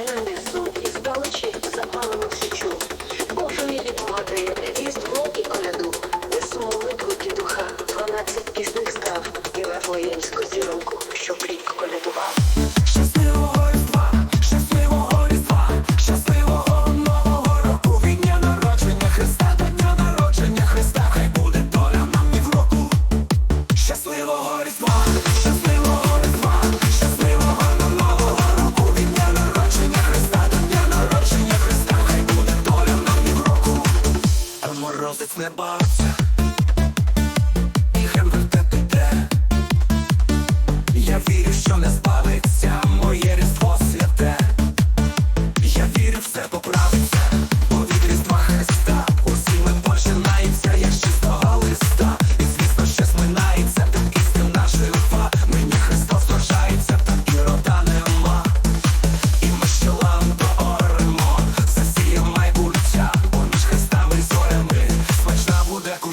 Люди суть із паличі запалено свічу. Божові відблагаєте, різдво і коля. місяць не бався. І хрен вертеп іде Я вірю, що не спав.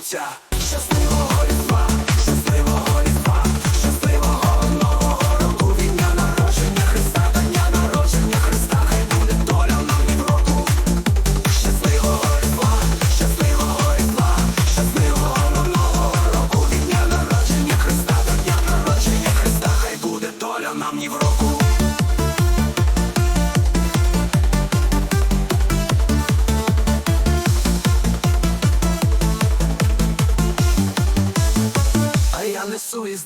серця.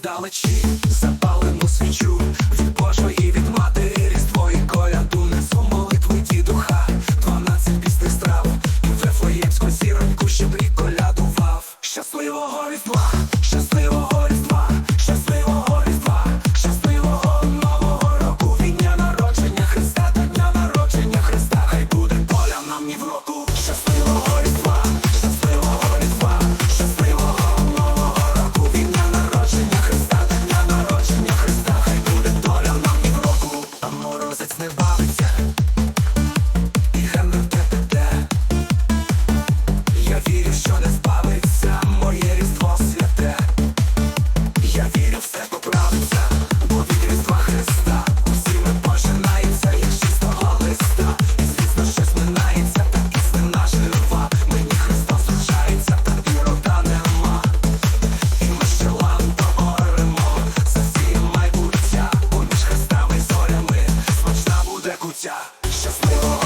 вдалечі, запалену свічу від Божої від матері з твої коляду несу молитви дідуха, дванадцять пісних страв, і вефлеємську зіроньку і колядував. Щасливого вітла, щасливого. Oh.